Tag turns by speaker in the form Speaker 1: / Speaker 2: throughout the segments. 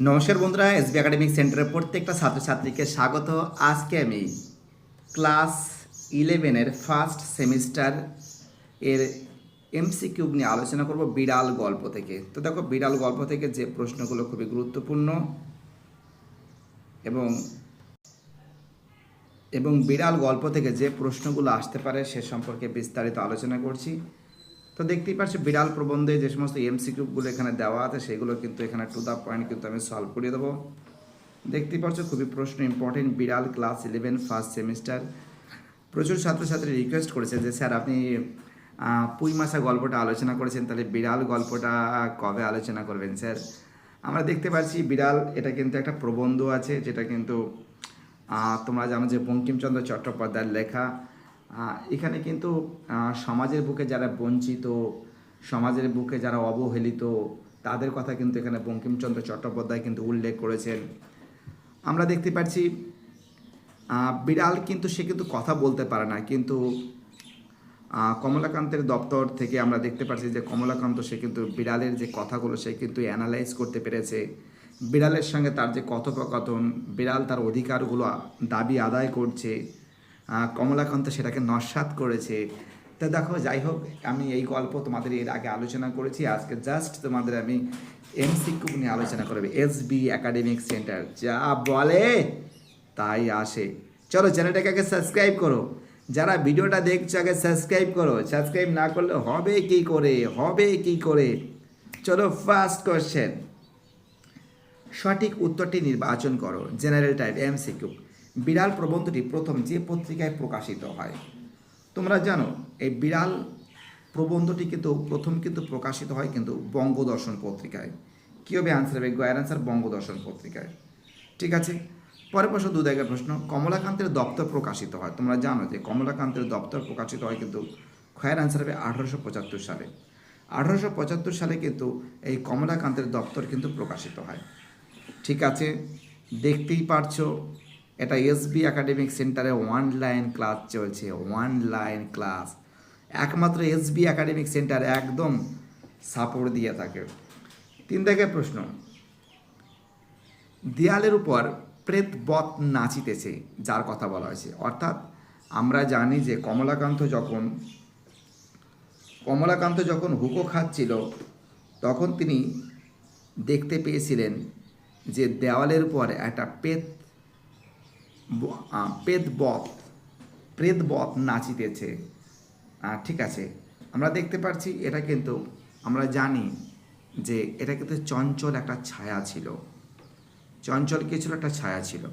Speaker 1: নমস্কার বন্ধুরা SB academic সেন্টারের প্রত্যেকটা ছাত্রছাত্রীকে স্বাগত। আজকে আমি ক্লাস ইলেভেনের ফার্স্ট সেমিস্টার এর এমসিকিউ নিয়ে আলোচনা করব বিড়াল গল্প থেকে। তো দেখো, বিড়াল গল্প থেকে যে প্রশ্নগুলো খুবই গুরুত্বপূর্ণ এবং এবং বিড়াল গল্প থেকে যে প্রশ্নগুলো আসতে পারে সে সম্পর্কে বিস্তারিত আলোচনা করছি। তো দেখতেই পাচ্ছি বিড়াল প্রবন্ধে যে সমস্ত এমসিকিউগুলো এখানে দেওয়া আছে সেগুলো কিন্তু এখানে টু দ্য পয়েন্ট কিন্তু আমি সলভ করিয়ে দেবো। দেখতেই পাচ্ছ খুবই প্রশ্ন ইম্পর্টেন্ট বিড়াল ক্লাস ইলেভেন ফার্স্ট সেমিস্টার প্রচুর ছাত্রছাত্রী রিকোয়েস্ট করেছে যে স্যার আপনি আহ, পুঁই মাসা গল্পটা আলোচনা করেছেন তাহলে বিড়াল গল্পটা কবে আলোচনা করবেন স্যার? আমরা দেখতে পাচ্ছি বিড়াল এটা কিন্তু একটা প্রবন্ধ আছে যেটা কিন্তু তোমরা জানো যে বঙ্কিমচন্দ্র চট্টোপাধ্যায়ের লেখা। এখানে কিন্তু সমাজের বুকে যারা বঞ্চিত, সমাজের বুকে যারা অবহেলিত, তাদের কথা কিন্তু এখানে বঙ্কিমচন্দ্র চট্টোপাধ্যায় কিন্তু উল্লেখ করেছেন। আমরা দেখতে পাচ্ছি বিড়াল কিন্তু, সে কিন্তু কথা বলতে পারে না। কিন্তু কমলাকান্তের দপ্তর থেকে আমরা দেখতে পাচ্ছি যে, কমলাকান্ত, সে কিন্তু বিড়ালের যে কথাগুলো, সে কিন্তু অ্যানালাইজ করতে পেরেছে। বিড়ালের সঙ্গে তার যে কথোপকথন, বিড়াল তার অধিকারগুলো দাবি আদায় করছে। কমলাকান্ত সেটাকে নস্বাত করেছে। তা দেখো, যাই হোক, আমি এই গল্প তোমাদের এর আগে আলোচনা করেছি। আজকে জাস্ট তোমাদের আমি এমসিকিউ নিয়ে আলোচনা করবে। এস বি একাডেমিক সেন্টার যা বলে তাই আসে। চলো চ্যানেলটাকে আগে সাবস্ক্রাইব করো। যারা ভিডিওটা দেখছ, আগে সাবস্ক্রাইব করো। সাবস্ক্রাইব না করলে হবে কি করে? হবে কি করে? চলো ফার্স্ট কোয়েশ্চেন সঠিক উত্তরটি নির্বাচন করো জেনারেল টাইপ এমসিকিউ বিড়াল প্রবন্ধটি প্রথম যে পত্রিকায় প্রকাশিত হয়। তোমরা জানো, এই বিড়াল প্রবন্ধটি কিন্তু, প্রথম কিন্তু প্রকাশিত হয় কিন্তু বঙ্গদর্শন পত্রিকায়। কী হবে আনসার হবে? গয়ের আনসার বঙ্গদর্শন পত্রিকায়। ঠিক আছে? পরে প্রশ্ন, দু জায়গায় প্রশ্ন। কমলাকান্তের দপ্তর প্রকাশিত হয়। তোমরা জানো যে কমলাকান্তের দপ্তর প্রকাশিত হয় কিন্তু খয়ের আনসার হবে আঠারোশো পঁচাত্তর সালে। আঠারোশো পঁচাত্তর সালে কিন্তু এই কমলাকান্তের দপ্তর কিন্তু প্রকাশিত হয়। ঠিক আছে? দেখতেই পারছ। এটা এসবি একাডেমিক সেন্টারে ওয়ান লাইন ক্লাস চলছে ওয়ান লাইন ক্লাস একমাত্র এসবি একাডেমিক সেন্টার একদম সাপোর্ট দিয়ে থাকে। তিন থেকে প্রশ্ন। দেয়ালের উপর প্রেত বত নাচিতেছে, যার কথা বলা হয়েছে। অর্থাৎ আমরা জানি যে কমলাকান্ত যখন কমলাকান্ত যখন হুকো খাচ্ছিল, তখন তিনি দেখতে পেয়েছিলেন যে দেওয়ালের উপর একটা পেত পেত বত নাচিতেছে। ঠিক আছে। আমরা দেখতে পাচ্ছি এটা কিন্তু, আমরা জানি যে এটা কিন্তু চঞ্চল একটা ছায়া ছিল। চঞ্চল কি ছিল? একটা ছায়া ছিল।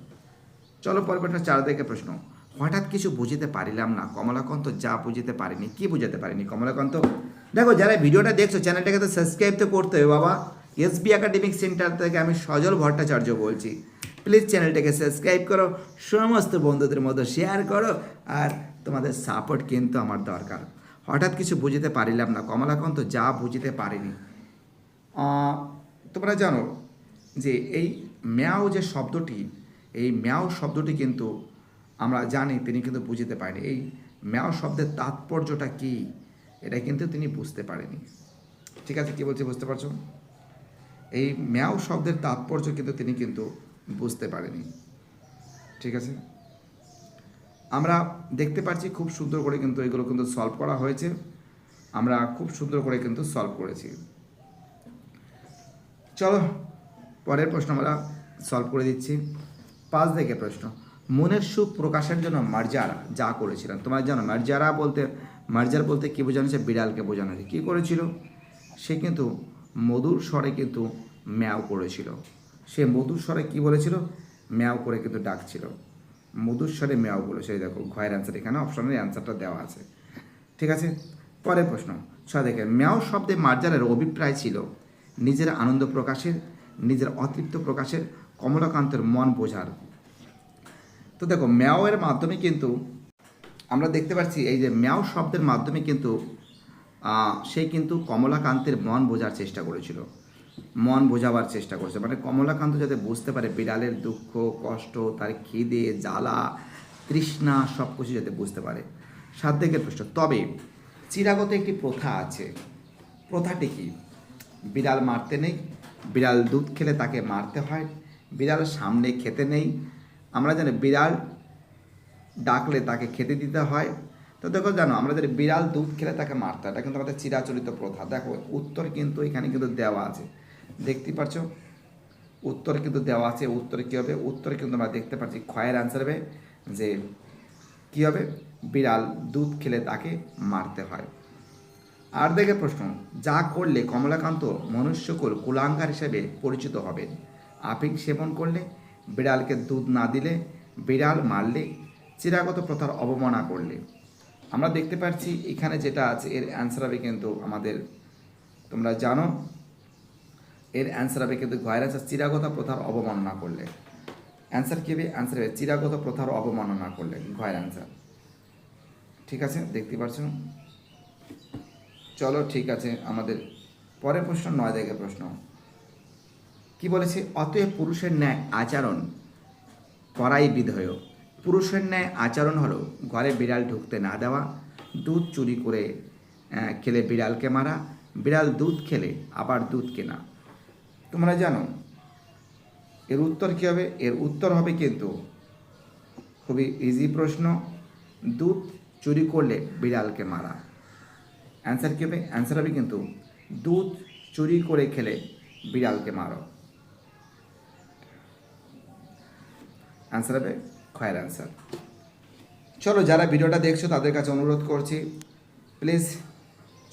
Speaker 1: চলো পরবর্তী চার দিকে প্রশ্ন। হঠাৎ কিছু বুঝিতে পারিলাম না। কমলাকান্ত যা বুঝিতে পারিনি। কি বুঝাতে পারিনি? কমলাকান্ত? দেখো, যারা ভিডিওটা দেখছ, চ্যানেলটাকে তো সাবস্ক্রাইব তো করতে হবে, বাবা। এসবি একাডেমিক সেন্টার থেকে আমি সজল ভট্টাচার্য বলছি। প্লিজ চ্যানেলটাকে সাবস্ক্রাইব করো, সমস্ত বন্ধুদের মধ্যে শেয়ার করো আর তোমাদের সাপোর্ট কিন্তু আমার দরকার। হঠাৎ কিছু বুঝিতে পারিলাম না, কমলাকান্ত যা বুঝিতে পারিনি। তোমরা জানো যে এই ম্যাও যে শব্দটি, এই ম্যাও শব্দটি কিন্তু আমরা জানি, তিনি কিন্তু বুঝতে পারেনি। এই ম্যাও শব্দের তাৎপর্যটা কি, এটা কিন্তু তিনি বুঝতে পারেনি। ঠিক আছে, কি বলছি বুঝতে পারছ? এই ম্যাও শব্দের তাৎপর্য কিন্তু তিনি কিন্তু বুঝতে পারেনি। ঠিক আছে? আমরা দেখতে পাচ্ছি খুব সুন্দর করে কিন্তু এগুলো কিন্তু সলভ করা হয়েছে। আমরা খুব সুন্দর করে কিন্তু সলভ করেছি। চলো, পরের প্রশ্ন আমরা সলভ করে দিচ্ছি। পাঁচ থেকে প্রশ্ন। মনের সুখ প্রকাশের জন্য মার্জারা যা করেছিলেন, তোমরা জানো, মার্জারা বলতে, মার্জার বলতে কী বোঝানো হচ্ছে বিড়ালকে বোঝানো হয়েছে। কী করেছিল? সে কিন্তু মধুর স্বরে কিন্তু ম্যাও করেছিল। সে মধুর স্বরে কী বলেছিল? ম্যাও করে কিন্তু ডাকছিল। মধুর স্বরে ম্যাও বলেছে দেখো, ঘয়ের অ্যান্সার এখানে অপশনের অ্যান্সারটা দেওয়া আছে। ঠিক আছে? পরের প্রশ্ন, ছয় দেখে, ম্যাও শব্দে মার্জারের অভিপ্রায় ছিল নিজের আনন্দ প্রকাশের, নিজের অতৃপ্ত প্রকাশের, কমলাকান্তের মন বোঝার। তো দেখো, ম্যাওয়ের মাধ্যমে কিন্তু আমরা দেখতে পাচ্ছি, এই যে ম্যাও শব্দের মাধ্যমে কিন্তু সে কিন্তু কমলাকান্তের মন বোঝার চেষ্টা করেছিল। মন বোঝাবার চেষ্টা করছে। মানে কমলাকান্ত যাতে বুঝতে পারে বিড়ালের দুঃখ, কষ্ট, তার খিদে, জ্বালা, তৃষ্ণা সব কিছু যাতে বুঝতে পারে। দিকের প্রশ্ন, তবে চিরাগত একটি প্রথা আছে। প্রথাটি কি? বিড়াল মারতে নেই, বিড়াল দুধ খেলে তাকে মারতে হয়, বিড়াল সামনে খেতে নেই। আমরা জানি বিড়াল ডাকলে তাকে খেতে দিতে হয়। তো দেখো, জানো, আমরা যদি বিড়াল দুধ খেলে তাকে মারতে এটা কিন্তু আমাদের চিরাচরিত প্রথা। দেখো, উত্তর কিন্তু এখানে কিন্তু দেওয়া আছে। দেখতে পাচ্ছ উত্তর কিন্তু দেওয়া আছে, উত্তরে কী হবে? উত্তরে কিন্তু আমরা দেখতে পাচ্ছি, ক্ষয়ের অ্যান্সার হবে যে কী হবে? বিড়াল দুধ খেলে তাকে মারতে হয়। আর দেখে প্রশ্ন, যা করলে কমলাকান্ত মনুষ্যকুল কুলাঙ্গার হিসেবে পরিচিত হবেন আফিং সেবন করলে, বিড়ালকে দুধ না দিলে, বিড়াল মারলে, চিরাগত প্রথার অবমাননা করলে। আমরা দেখতে পাচ্ছি, এখানে যেটা আছে, এর অ্যান্সার হবে কিন্তু আমাদের, তোমরা জানো এর অ্যান্সার হবে কিন্তু গয়ের আছে চিরাগত প্রথার অবমাননা করলে। অ্যান্সার কী হবে? অ্যান্সার হবে চিরাগত প্রথার অবমাননা করলে। ঘয়ের অ্যান্সার ঠিক আছে? দেখতে পাচ্ছ? চলো, ঠিক আছে, আমাদের পরের প্রশ্ন নয় দেখে প্রশ্ন। কি বলেছে? অতএব পুরুষের ন্যায় আচরণ করাই বিধেয়। পুরুষের ন্যায় আচরণ হলো ঘরে বিড়াল ঢুকতে না দেওয়া, দুধ চুরি করে খেলে বিড়ালকে মারা, বিড়াল দুধ খেলে আবার দুধ কেনা। তোমরা জানো, এর উত্তর কী হবে? এর উত্তর হবে কিন্তু খুবই ইজি প্রশ্ন, দুধ চুরি করলে বিড়ালকে মারা। অ্যান্সার কী হবে? অ্যান্সার হবে কিন্তু দুধ চুরি করে খেলে বিড়ালকে মারো। অ্যান্সার হবে খয়ের অ্যান্সার চলো, যারা ভিডিওটা দেখছ তাদের কাছে অনুরোধ করছি প্লিজ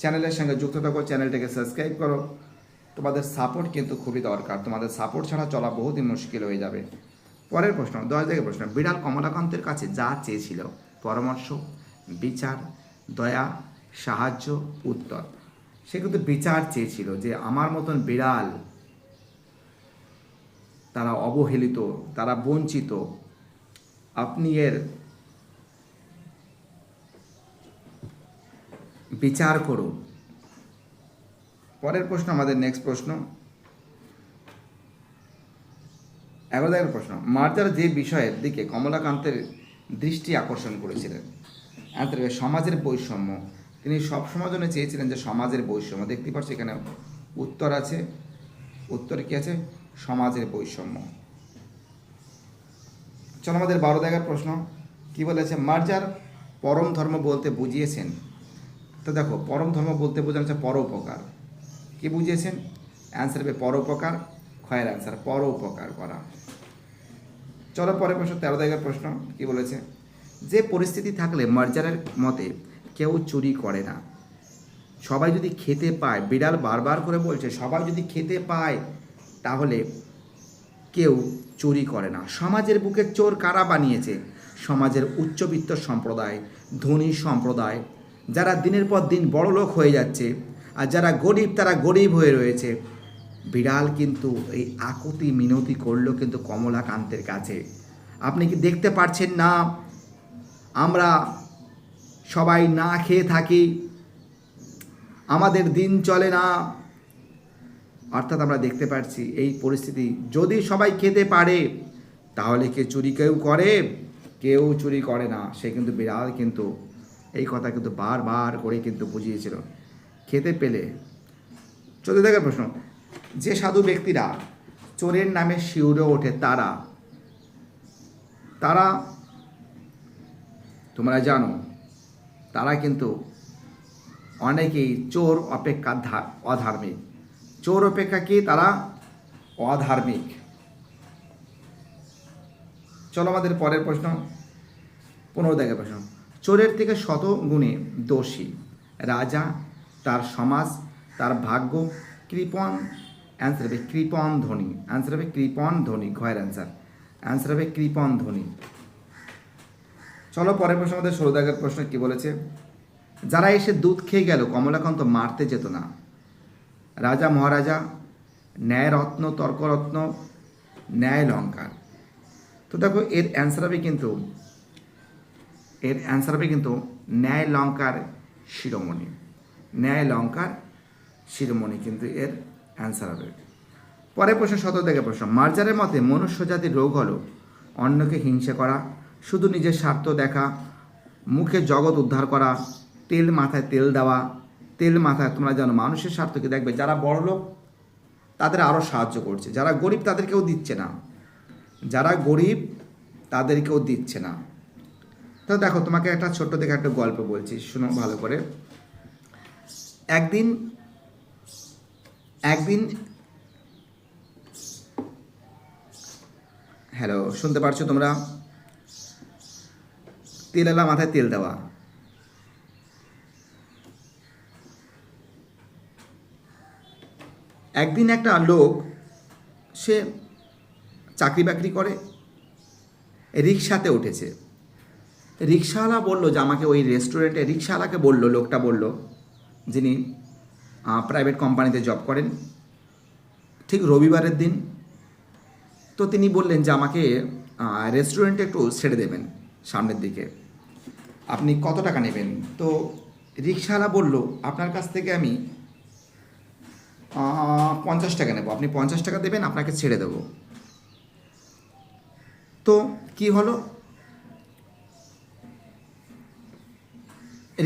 Speaker 1: চ্যানেলের সঙ্গে যুক্ত থাকো চ্যানেলটাকে সাবস্ক্রাইব করো। তোমাদের সাপোর্ট কিন্তু খুবই দরকার। তোমাদের সাপোর্ট ছাড়া চলা বহুতই মুশকিল হয়ে যাবে। পরের প্রশ্ন, দশ থেকে প্রশ্ন, বিড়াল কমলাকান্তের কাছে যা চেয়েছিল, পরামর্শ, বিচার, দয়া, সাহায্য, উত্তর। সে কিন্তু বিচার চেয়েছিল যে আমার মতন বিড়াল তারা অবহেলিত, তারা বঞ্চিত। আপনি এর বিচার করুন। পরের প্রশ্ন, আমাদের নেক্সট প্রশ্ন। এগারো দেখের প্রশ্ন, মার্জার যে বিষয়ের দিকে কমলাকান্তের দৃষ্টি আকর্ষণ করেছিলেন, অ্যান্সার সমাজের বৈষম্য। তিনি সবসময় জন্য চেয়েছিলেন যে সমাজের বৈষম্য। দেখতে পাচ্ছি এখানে উত্তর আছে। উত্তর কি আছে? সমাজের বৈষম্য। চলো আমাদের বারো দেখার প্রশ্ন, কি বলেছে? মার্জার পরম ধর্ম বলতে বুঝিয়েছেন। তো দেখো, পরম ধর্ম বলতে বোঝানো হচ্ছে পরোপকার। কি বুঝিয়েছেন? অ্যান্সার হবে পরোপকার, ক্ষয়ের অ্যান্সার পরোপকার করা। চলো পরের প্রশ্ন, তেরো দাগের প্রশ্ন, কি বলেছে? যে পরিস্থিতি থাকলে মার্জারের মতে কেউ চুরি করে না। সবাই যদি খেতে পায়, বিড়াল বারবার করে বলছে, সবাই যদি খেতে পায়, তাহলে কেউ চুরি করে না। সমাজের বুকে চোর কারা বানিয়েছে? সমাজের উচ্চবিত্ত সম্প্রদায়, ধনী সম্প্রদায়, যারা দিনের পর দিন বড় লোক হয়ে যাচ্ছে আর যারা গরিব, তারা গরিব হয়ে রয়েছে। বিড়াল কিন্তু এই আকুতি মিনতি করল কিন্তু কমলাকান্তের কাছে। আপনি কি দেখতে পাচ্ছেন না? আমরা সবাই না খেয়ে থাকি। আমাদের দিন চলে না। অর্থাৎ আমরা দেখতে পাচ্ছি এই পরিস্থিতি। যদি সবাই খেতে পারে, তাহলে কে চুরি কেউ করে? কেউ চুরি করে না। সে কিন্তু বিড়াল কিন্তু এই কথা কিন্তু বারবার করে কিন্তু বুঝিয়েছিল। খেতে পেলে। চোদ্দ দেখার প্রশ্ন। যে সাধু ব্যক্তিরা চোরের নামে শিউরে ওঠে তারা তারা তোমরা জানো, তারা কিন্তু অনেকেই চোর অপেক্ষা অধার্মিক। চোর অপেক্ষা কি? তারা অধার্মিক। চলো আমাদের পরের প্রশ্ন পনেরো প্রশ্ন। চোরের থেকে শত গুণে দোষী রাজা তার সমাজ, তার ভাগ্য কৃপণ অ্যান্সার হবে কৃপণ ধ্বনি অ্যান্সার হবে কৃপণ ধ্বনি, ঘয়ের অ্যান্সার অ্যান্সার হবে কৃপণ ধ্বনি। চলো পরের প্রশ্ন আমাদের ষোলো দাগের প্রশ্ন কি বলেছে? যারা এসে দুধ খেয়ে গেল, কমলাকান্ত মারতে যেত না। রাজা, মহারাজা, ন্যায়রত্ন, তর্করত্ন ন্যায় লঙ্কার তো দেখো, এর অ্যান্সার হবে কিন্তু, এর অ্যান্সার হবে কিন্তু ন্যায় লঙ্কার শিরোমণি। ন্যায় লঙ্কার শিরোমণি কিন্তু এর অ্যান্সার হবে। পরে প্রশ্ন শত থেকে প্রশ্ন মার্জারের মতে মনুষ্য জাতির রোগ হলো অন্যকে হিংসা করা, শুধু নিজের স্বার্থ দেখা, মুখে জগৎ উদ্ধার করা, তেল মাথায় তেল দেওয়া, তেল মাথায় তোমরা জানো মানুষের স্বার্থকে দেখবে। যারা বড় লোক, তাদের আরও সাহায্য করছে। যারা গরিব, তাদেরকেও দিচ্ছে না। যারা গরিব, তাদেরকেও দিচ্ছে না। তো দেখো, তোমাকে একটা ছোট্ট দেখে একটা গল্প বলছি। শুনো ভালো করে। একদিন একদিন, হ্যালো, শুনতে পারছ তোমরা? তেল এলা মাথায় তেল দেওয়া। একদিন একটা লোক, সে চাকরি বাকরি করে, রিক্সাতে উঠেছে। রিক্সাওয়ালা বলল যে, আমাকে ওই রেস্টুরেন্টে রিক্সাওয়ালাকে বলল, লোকটা বলল যিনি প্রাইভেট কোম্পানিতে জব করেন। ঠিক রবিবারের দিন তো তিনি বললেন যে, আমাকে রেস্টুরেন্টে একটু ছেড়ে দেবেন সামনের দিকে। আপনি কত টাকা নেবেন? তো রিক্সাওয়ালা বলল, আপনার কাছ থেকে আমি পঞ্চাশ টাকা নেব। আপনি পঞ্চাশ টাকা দেবেন, আপনাকে ছেড়ে দেবো। তো কি হলো?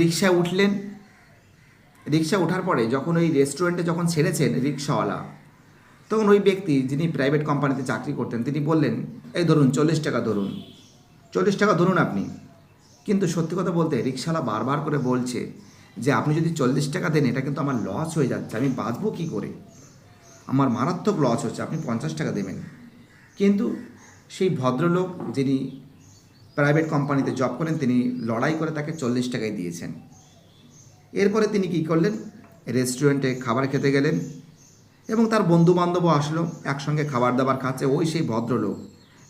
Speaker 1: রিক্সায় উঠলেন রিক্সা ওঠার পরে যখন ওই রেস্টুরেন্টে যখন ছেড়েছেন রিক্সাওয়ালা, তখন ওই ব্যক্তি যিনি প্রাইভেট কোম্পানিতে চাকরি করতেন, তিনি বললেন, এই ধরুন, চল্লিশ টাকা ধরুন। চল্লিশ টাকা ধরুন আপনি। কিন্তু সত্যি কথা বলতে রিক্সাওয়ালা বারবার করে বলছে যে, আপনি যদি চল্লিশ টাকা দেন, এটা কিন্তু আমার লস হয়ে যাচ্ছে। আমি বাঁচবো কী করে? আমার মারাত্মক লস হচ্ছে। আপনি পঞ্চাশ টাকা দেবেন। কিন্তু সেই ভদ্রলোক যিনি প্রাইভেট কোম্পানিতে জব করেন, তিনি লড়াই করে তাকে চল্লিশ টাকায় দিয়েছেন। এরপরে তিনি কী করলেন? রেস্টুরেন্টে খাবার খেতে গেলেন এবং তার বন্ধু বান্ধবও আসলো, একসঙ্গে খাবার দাবার খাচ্ছে ওই সেই ভদ্রলোক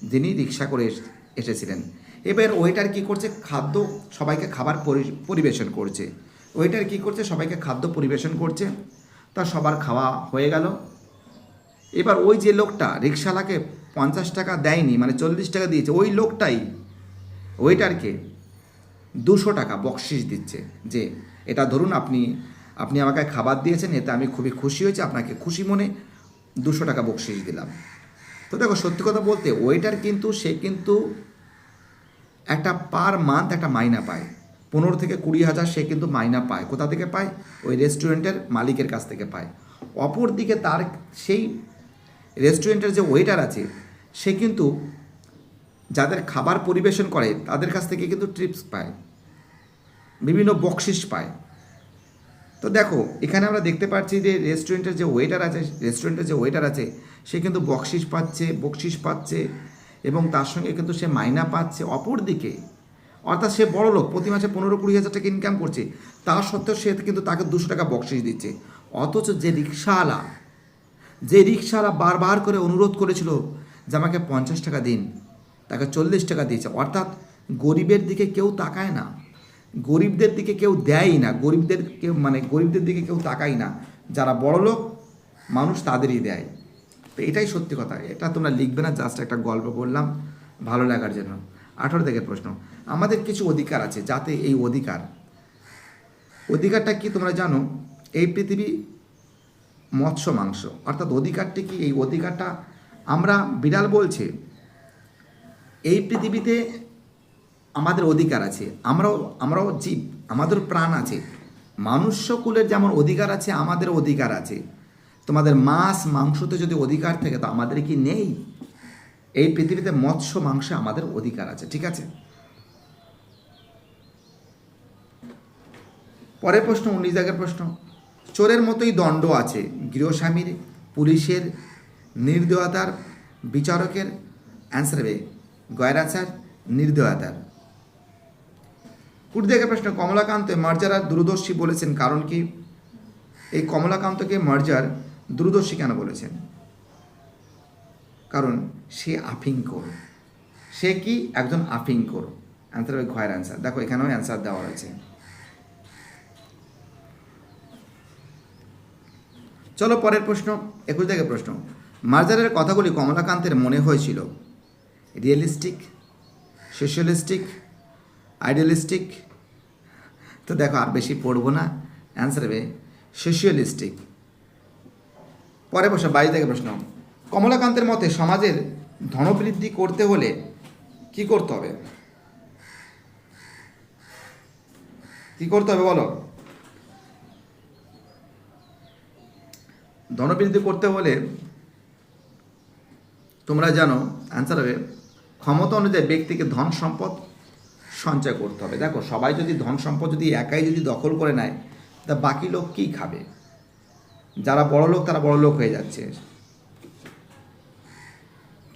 Speaker 1: যিনি রিক্সা করে এস- এসেছিলেন। এবার ওয়েটার কী করছে? খাদ্য সবাইকে খাবার পরি- পরিবেশন করছে। ওয়েটার কী করছে? সবাইকে খাদ্য পরিবেশন করছে। তা সবার খাওয়া হয়ে গেল। এবার ওই যে লোকটা রিক্সাওয়ালাকে পঞ্চাশ টাকা দেয়নি মানে চল্লিশ টাকা দিয়েছে, ওই লোকটাই ওয়েটারকে দুশো টাকা বকশিস দিচ্ছে যে এটা ধরুন আপনি আপনি আমাকে খাবার দিয়েছেন, এতে আমি খুবই খুশি হয়েছি, আপনাকে খুশি মনে দুশো টাকা বকশিস দিলাম। তো দেখো, সত্যি কথা বলতে ওয়েটার কিন্তু, সে কিন্তু একটা পার মান্থ একটা মাইনা পায়। পনেরো থেকে কুড়ি হাজার সে কিন্তু মাইনা পায়। কোথা থেকে পায়? ওই রেস্টুরেন্টের মালিকের কাছ থেকে পায়। অপর দিকে তার সেই রেস্টুরেন্টের যে ওয়েটার আছে, সে কিন্তু যাদের খাবার পরিবেশন করে, তাদের কাছ থেকে কিন্তু ট্রিপস পায়। বিভিন্ন বকশিস পায়। তো দেখো, এখানে আমরা দেখতে পাচ্ছি যে রেস্টুরেন্টের যে ওয়েটার আছে রেস্টুরেন্টের যে ওয়েটার আছে, সে কিন্তু বকশিস পাচ্ছে বকশিস পাচ্ছে এবং তার সঙ্গে কিন্তু সে মাইনা পাচ্ছে অপর দিকে অর্থাৎ সে বড় লোক, প্রতি মাসে পনেরো কুড়ি হাজার টাকা ইনকাম করছে। তা সত্ত্বেও সে কিন্তু তাকে দুশো টাকা বকশিস দিচ্ছে। অথচ যে রিক্সাওয়ালা যে রিক্সাওয়ালা বারবার করে অনুরোধ করেছিল যে আমাকে পঞ্চাশ টাকা দিন, তাকে চল্লিশ টাকা দিয়েছে। অর্থাৎ গরিবের দিকে কেউ তাকায় না। গরিবদের দিকে কেউ দেয়ই না। গরিবদের কেউ মানে গরিবদের দিকে কেউ তাকাই না। যারা বড় লোক, মানুষ তাদেরই দেয়। তো এটাই সত্যি কথা। এটা তোমরা লিখবে না জাস্ট একটা গল্প বললাম ভালো লাগার জন্য। আঠারো থেকে প্রশ্ন। আমাদের কিছু অধিকার আছে, যাতে এই অধিকার। অধিকারটা কি তোমরা জানো? এই পৃথিবী মৎস্য মাংস। অর্থাৎ অধিকারটি কি? এই অধিকারটা আমরা বিড়াল বলছে, এই পৃথিবীতে আমাদের অধিকার আছে, আমরাও আমরাও জীব, আমাদের প্রাণ আছে। মানুষ্যকুলের যেমন অধিকার আছে, আমাদের অধিকার আছে। তোমাদের মাছ, মাংসতে যদি অধিকার থাকে, তো আমাদের কি নেই? এই পৃথিবীতে মৎস্য, মাংসে আমাদের অধিকার আছে, ঠিক আছে? পরের প্রশ্ন, উনিশ জায়গার প্রশ্ন। চোরের মতোই দণ্ড আছে গৃহস্বামীর পুলিশের, নির্দয়তার, বিচারকের। অ্যান্সার হবে, গয়রাচার, নির্দয়তার। দাগের প্রশ্ন, কমলাকান্ত মার্জার আর দূরদর্শী বলেছেন কারণ কি? এই কমলাকান্তকে মার্জার দূরদর্শী কেন বলেছেন? কারণ সে আফিংকর সে কি? একজন আফিংকর অ্যান্সার হবে ঘয়ের অ্যান্সার দেখো, এখানেও অ্যান্সার দেওয়া রয়েছে। চলো পরের প্রশ্ন, একুশ থেকে প্রশ্ন। মার্জারের কথাগুলি কমলাকান্তের মনে হয়েছিল। রিয়েলিস্টিক সোশ্যালিস্টিক আইডিয়ালিস্টিক তো দেখো আর বেশি পড়ব না। অ্যান্সার হবে সোশিয়ালিস্টিক পরে প্রশ্ন বাইশ থেকে প্রশ্ন। কমলাকান্তের মতে সমাজের ধনবৃদ্ধি করতে হলে কি করতে হবে? কি করতে হবে বলো? ধনবৃদ্ধি করতে হলে তোমরা জানো অ্যান্সার হবে ক্ষমতা অনুযায়ী ব্যক্তিকে ধন সম্পদ সঞ্চয় করতে হবে। দেখো, সবাই যদি ধন সম্পদ যদি একাই যদি দখল করে নেয়, তা বাকি লোক কী খাবে? যারা বড় লোক, তারা বড় লোক হয়ে যাচ্ছে।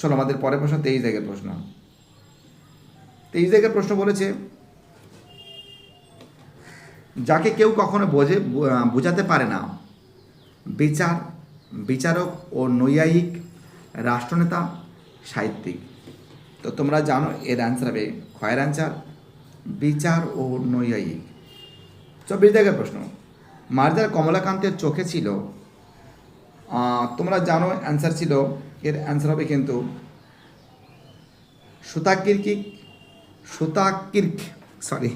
Speaker 1: চলো, আমাদের পরের প্রশ্ন, তেইশ জায়গার প্রশ্ন। তেইশ জায়গার প্রশ্ন বলেছে, যাকে কেউ কখনো বোঝে, বোঝাতে পারে না, বিচার, বিচারক ও নৈয়ায়িক রাষ্ট্রনেতা, সাহিত্যিক। তো তোমরা জানো, এর অ্যান্সার হবে, ক্ষয়ের অ্যান্সার বিচার ও নৈয়ায়িক। চব্বিশ জায়গার প্রশ্ন। মার্জার কমলাকান্তের চোখে ছিল তোমরা জানো অ্যান্সার ছিল, এর অ্যান্সার হবে কিন্তু সুতাকির্কিক, সুতাকির্ক সরি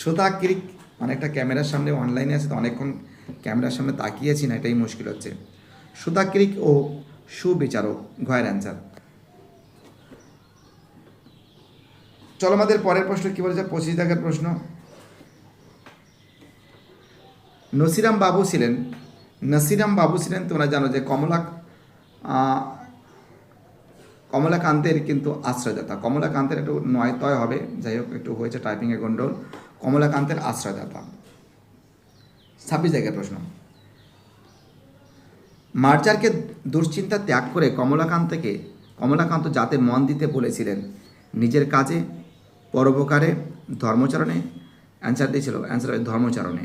Speaker 1: সুতাকির্ক মানে একটা ক্যামেরার সামনে অনলাইনে আছে, তো অনেকক্ষণ ক্যামেরার সামনে তাকিয়েছি না, এটাই মুশকিল হচ্ছে। সুতাকিরিক ও সুবিচারক ঘয়ের অ্যান্সার চলো আমাদের পরের প্রশ্ন কি বলেছে? পঁচিশ দাগের প্রশ্ন। নসিরাম বাবু ছিলেন। নসিরাম বাবু ছিলেন, তোমরা জানো যে কমলা কমলাকান্তের কিন্তু আশ্রয়দাতা। কমলাকান্তের একটু নয় তয় হবে, যাই হোক, একটু হয়েছে টাইপিংয়ে গন্ডোল কমলাকান্তের আশ্রয়দাতা। ছাব্বিশ জায়গার প্রশ্ন। মার্জারকে দুশ্চিন্তা ত্যাগ করে কমলাকান্তকে কমলাকান্ত যাতে মন দিতে বলেছিলেন, নিজের কাজে পরোপকারে, ধর্মচারণে অ্যান্সার দিয়েছিল অ্যান্সার হয় ধর্মচারণে।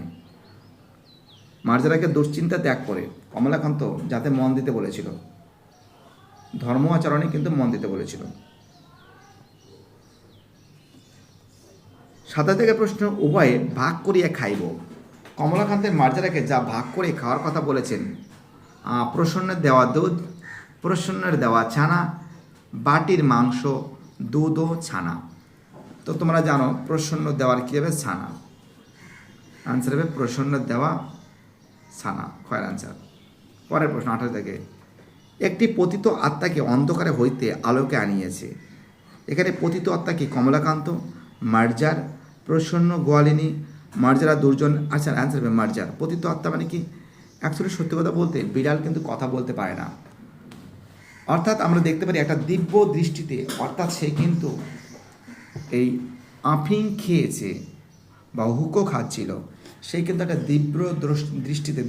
Speaker 1: মার্জারাকে দুশ্চিন্তা ত্যাগ করে কমলাকান্ত যাতে মন দিতে বলেছিল। ধর্ম আচরণে কিন্তু মন দিতে বলেছিল। সাদা থেকে প্রশ্ন, উভয়ে ভাগ করিয়া খাইব। কমলাকান্তের মার্জারাকে যা ভাগ করে খাওয়ার কথা বলেছেন প্রসন্নের দেওয়া দুধ, প্রসন্নের দেওয়া ছানা, বাটির মাংস, দুধ ও ছানা। তো তোমরা জানো, প্রসন্ন দেওয়ার কী হবে? ছানা। আনসার হবে প্রসন্ন দেওয়া ছানা। খয়ের আনসার পরের প্রশ্ন আঠারো থেকে। একটি পতিত আত্মাকে অন্ধকারে হইতে আলোকে আনিয়েছে। এখানে পতিত আত্মা কি? কমলাকান্ত, মার্জার, প্রসন্ন, গোয়ালিনী, মার্জারা দুর্জন আচ্ছা অ্যান্সার হবে মার্জার। পতিত আত্মা মানে কি? অ্যাকচুয়ালি সত্যি কথা বলতে বিড়াল কিন্তু কথা বলতে পারে না। অর্থাৎ আমরা দেখতে পারি একটা দিব্য দৃষ্টিতে, অর্থাৎ সে কিন্তু এই আফিং খেয়েছে বা হুকো খাচ্ছিল, সে কিন্তু একটা দ্রষ- দৃষ্টিতে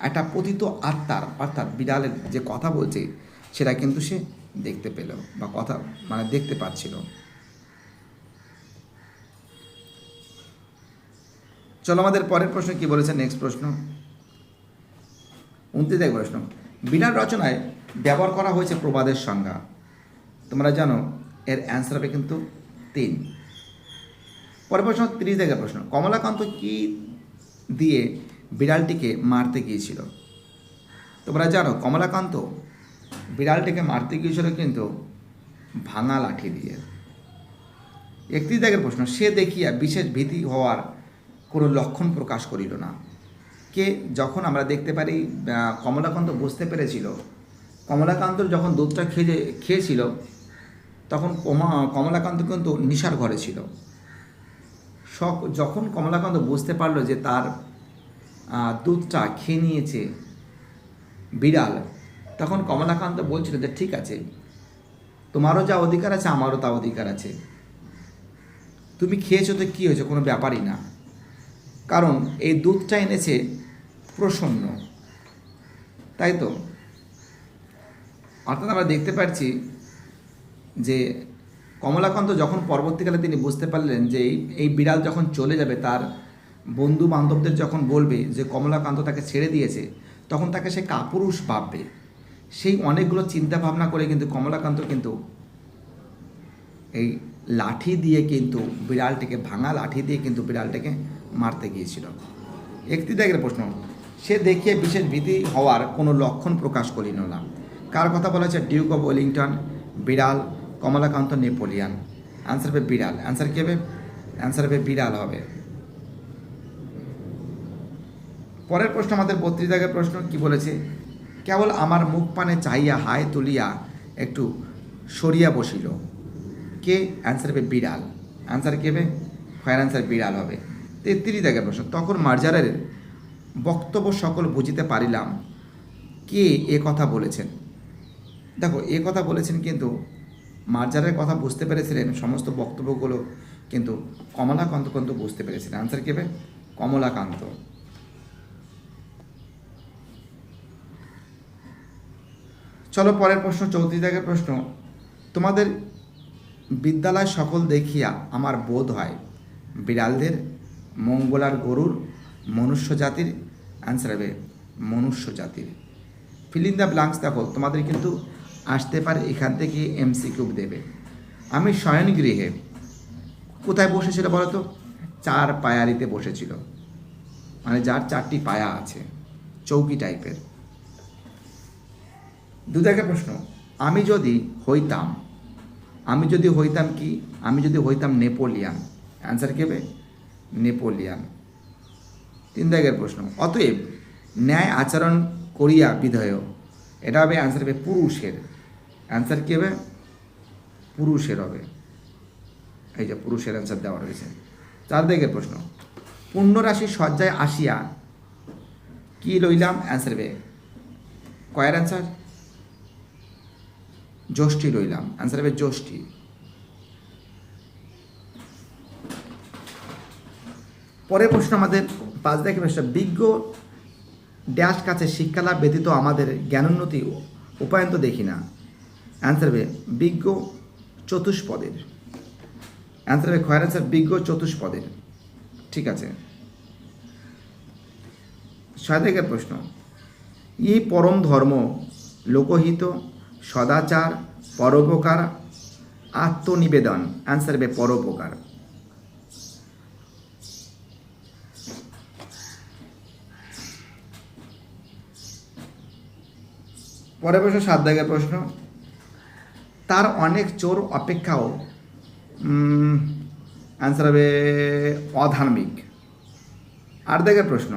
Speaker 1: একটা পতিত আত্মার, অর্থাৎ বিড়ালের যে কথা বলছে, সেটা কিন্তু সে দেখতে পেল বা কথা মানে দেখতে পাচ্ছিল। চলো আমাদের পরের প্রশ্ন কি বলেছে? নেক্সট প্রশ্ন। উনত্রিশ এক প্রশ্ন। বিড়াল রচনায় ব্যবহার করা হয়েছে প্রবাদের সংজ্ঞা। তোমরা জানো, এর অ্যান্সার হবে কিন্তু তিন। পরের প্রশ্ন, তিরিশ জায়গার প্রশ্ন। কমলাকান্ত কি দিয়ে বিড়ালটিকে মারতে গিয়েছিল? তোমরা জানো, কমলাকান্ত বিড়ালটিকে মারতে গিয়েছিল কিন্তু ভাঙা লাঠি দিয়ে। একত্রিশ জায়গার প্রশ্ন, সে দেখিয়া বিশেষ ভীতি হওয়ার কোনো লক্ষণ প্রকাশ করিল না। কে যখন আমরা দেখতে পারি কমলাকান্ত বুঝতে পেরেছিল, কমলাকান্ত যখন দুধটা খেয়ে, খেয়েছিল তখন কমা- কমলাকান্ত কিন্তু নিশার ঘরে ছিল। শখ, যখন কমলাকান্ত বুঝতে পারল যে তার দুধটা খেয়ে নিয়েছে বিড়াল, তখন কমলাকান্ত বলছিল যে ঠিক আছে, তোমারও যা অধিকার আছে, আমারও তা অধিকার আছে। তুমি খেয়েছো তো কী হয়েছে? কোনো ব্যাপারই না। কারণ এই দুধটা এনেছে প্রসন্ন। তাই তো? অর্থাৎ আমরা দেখতে পাচ্ছি যে কমলাকান্ত যখন পরবর্তীকালে তিনি বুঝতে পারলেন যে এই বিড়াল যখন চলে যাবে, তার বন্ধু বান্ধবদের যখন বলবে যে কমলাকান্ত তাকে ছেড়ে দিয়েছে, তখন তাকে সে কাপুরুষ ভাববে। সেই অনেকগুলো চিন্তা ভাবনা করে কিন্তু কমলাকান্ত কিন্তু এই লাঠি দিয়ে কিন্তু বিড়ালটিকে, ভাঙা লাঠি দিয়ে কিন্তু বিড়ালটাকে মারতে গিয়েছিল। একটি দেখের প্রশ্ন, সে দেখিয়ে বিশেষ ভীতি হওয়ার কোনো লক্ষণ প্রকাশ করিল না। কার কথা বলা হচ্ছে ডিউক অফ ওয়েলিংটন, বিড়াল কমলাকান্ত নেপোলিয়ান। অ্যান্সার হবে বিড়াল। অ্যান্সার কী হবে? অ্যান্সার হবে বিড়াল হবে। পরের প্রশ্ন, আমাদের দাগের প্রশ্ন কি বলেছে? কেবল আমার মুখ পানে চাইয়া হায় তুলিয়া একটু সরিয়া বসিল। কে? অ্যান্সার হবে বিড়াল। অ্যান্সার কী হবে? ফায়ার অ্যান্সার বিড়াল হবে। তেত্রিশ দাগের প্রশ্ন, তখন মার্জারের বক্তব্য সকল বুঝিতে পারিলাম। কে এ কথা বলেছেন? দেখো, এ কথা বলেছেন কিন্তু মার্জারের কথা বুঝতে পেরেছিলেন সমস্ত বক্তব্যগুলো, কিন্তু কমলাকান্ত কিন্তু বুঝতে পেরেছিলেন। আনসার কেবে কমলাকান্ত। চলো পরের প্রশ্ন, চৌত্রিশ দাগের প্রশ্ন। তোমাদের বিদ্যালয় সকল দেখিয়া আমার বোধ হয় বিড়ালদের মঙ্গলার গরুর মনুষ্য জাতির অ্যান্সার হবে মনুষ্য জাতির। ফিল দ্য ব্লাঙ্কস দেখো, তোমাদের কিন্তু আসতে পারে, এখান থেকে এমসিকিউ দেবে। আমি শয়ন গৃহে কোথায় বসেছিল বলো তো চার পায়ারিতে বসেছিল। মানে যার চারটি পায়া আছে, চৌকি টাইপের। দু দেখে প্রশ্ন, আমি যদি হইতাম, আমি যদি হইতাম কি? আমি যদি হইতাম নেপোলিয়ান। অ্যান্সার কেবে নেপোলিয়ান। তিন দাগের প্রশ্ন, অতএব ন্যায় আচরণ করিয়া বিধেয়। এটা হবে অ্যান্সার হবে পুরুষের। অ্যান্সার কী হবে? পুরুষের হবে। এই যে পুরুষের অ্যান্সার দেওয়া রয়েছে। চার দিকের প্রশ্ন। পূর্ণরাশি সজ্জায় আসিয়া কি লইলাম? অ্যান্সার হবে কয়ের অ্যান্সার যষ্টি লইলাম। অ্যান্সার হবে যষ্টি পরের প্রশ্ন আমাদের পাঁচ দেখে প্রশ্ন, বিজ্ঞ ড্যাশ কাছে শিক্ষালাভ ব্যতীত আমাদের জ্ঞানোন্নতি উপায়ন্ত দেখি না। অ্যান্সার হবে বিজ্ঞ চতুষ্পদের। অ্যান্সার হবে খয়ের অ্যান্সার বিজ্ঞ চতুষ্পদের। ঠিক আছে। থেকে প্রশ্ন। ই পরম ধর্ম লোকহিত, সদাচার, পরোপকার, আত্মনিবেদন। অ্যান্সার হবে পরোপকার। পরে প্রশ্ন সাত দাগের প্রশ্ন। তার অনেক চোর অপেক্ষাও অ্যান্সার হবে অধার্মিক। আর দাগের প্রশ্ন,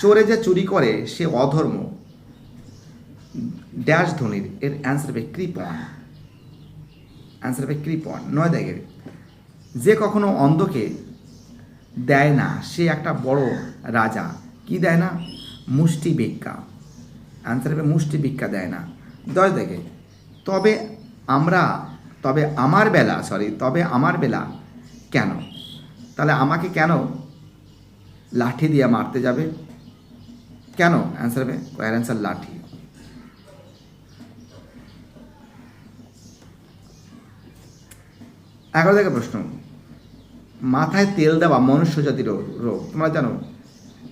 Speaker 1: চোরে যে চুরি করে, সে অধর্ম। ড্যাশ ধনির এর অ্যান্সার হবে কৃপণ। অ্যান্সার হবে কৃপণ। নয় দাগের যে কখনো অন্ধকে দেয় না, সে একটা বড় রাজা। কি দেয় না? মুষ্টি ভিক্ষা অ্যান্সার হবে মুষ্টি ভিক্ষা দেয় না। দশ দেখে তবে আমরা, তবে আমার বেলা সরি তবে আমার বেলা কেন? তাহলে আমাকে কেন লাঠি দিয়ে মারতে যাবে? কেন? অ্যান্সার হবে কয়ের অ্যান্সার লাঠি। এগারো থেকে প্রশ্ন, মাথায় তেল দেওয়া মনুষ্য জাতির রোগ তোমরা জানো?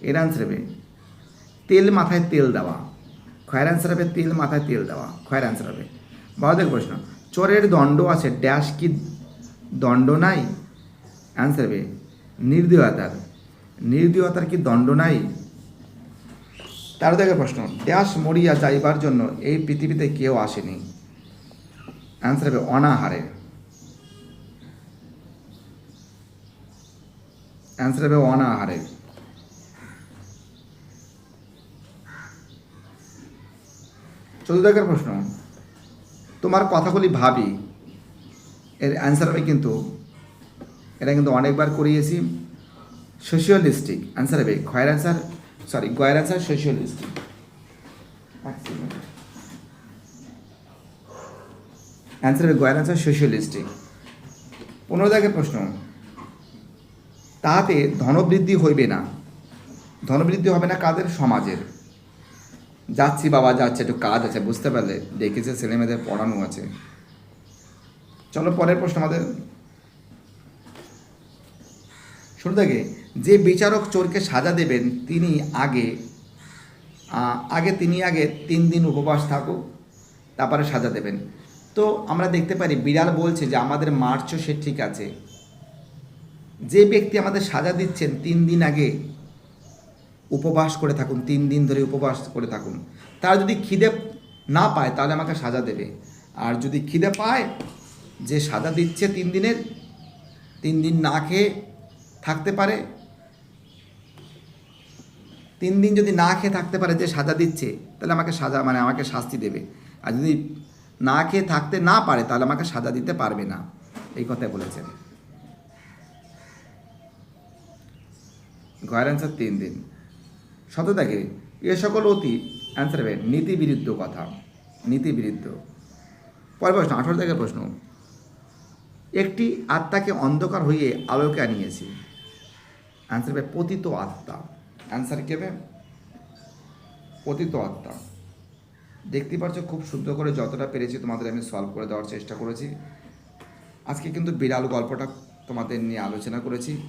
Speaker 1: এর অ্যান্সার হবে, তেল মাথায় তেল দেওয়া। খয়ের অ্যান্সার হবে, তেল মাথায় তেল দেওয়া। খয়ের অ্যান্সার হবে। থেকে প্রশ্ন। চোরের দণ্ড আছে ড্যাশ কি দণ্ড নাই? অ্যান্সার হবে নির্দয়তার। নির্দয়তার কি দণ্ড নাই? তার থেকে প্রশ্ন ড্যাশ মরিয়া যাইবার জন্য এই পৃথিবীতে কেউ আসেনি। অ্যান্সার হবে অনাহারে। অ্যান্সার হবে অনাহারে। চতুর্দাকের প্রশ্ন তোমার কথাগুলি ভাবি। এর অ্যান্সার হবে কিন্তু, এটা কিন্তু অনেকবার করিয়েছি। সোশিয়ালিস্টিক অ্যান্সার হবে খয়ের অ্যান্সার সরি গয়ের অ্যান্সার সোশিয়ালিস্টিক অ্যান্সার হবে, গয়ের অ্যান্সার সোশিয়ালিস্টিক পনেরো দাগের প্রশ্ন তাহাতে ধনবৃদ্ধি হইবে না। ধনবৃদ্ধি হবে না কাদের? সমাজের। যাচ্ছি বাবা, যাচ্ছে, একটু কাজ আছে, বুঝতে পারলে। ডেকেছে ছেলেমেয়েদের পড়ানো আছে। চলো, পরের প্রশ্ন আমাদের। শুরু থেকে যে বিচারক চোরকে সাজা দেবেন, তিনি আগে আগে, তিনি আগে তিন দিন উপবাস থাকুক, তারপরে সাজা দেবেন। তো আমরা দেখতে পারি, বিড়াল বলছে যে, আমাদের মার্চও সে ঠিক আছে। যে ব্যক্তি আমাদের সাজা দিচ্ছেন তিন দিন আগে উপবাস করে থাকুন, তিন দিন ধরে উপবাস করে থাকুন। তারা যদি খিদে না পায়, তাহলে আমাকে সাজা দেবে। আর যদি খিদে পায়, যে সাজা দিচ্ছে তিন দিনের, তিন দিন না খেয়ে থাকতে পারে, তিন দিন যদি না খেয়ে থাকতে পারে, যে সাজা দিচ্ছে, তাহলে আমাকে সাজা মানে আমাকে শাস্তি দেবে। আর যদি না খেয়ে থাকতে না পারে, তাহলে আমাকে সাজা দিতে পারবে না। এই কথাই বলেছেন। ঘয়ের অ্যান্সার তিন দিন। দেখে এ সকল অতি অ্যান্সার হবে নীতি বিরুদ্ধ কথা। নীতিবিরুদ্ধ। পরের প্রশ্ন, আঠারো থেকে প্রশ্ন। একটি আত্মাকে অন্ধকার হয়ে আলোকে আনিয়েছি। অ্যান্সার হবে পতিত আত্মা। অ্যান্সার কি হবে? পতিত আত্মা। দেখতে পাচ্ছ খুব সুন্দর করে যতটা পেরেছি তোমাদের আমি সলভ করে দেওয়ার চেষ্টা করেছি। আজকে কিন্তু বিড়াল গল্পটা তোমাদের নিয়ে আলোচনা করেছি।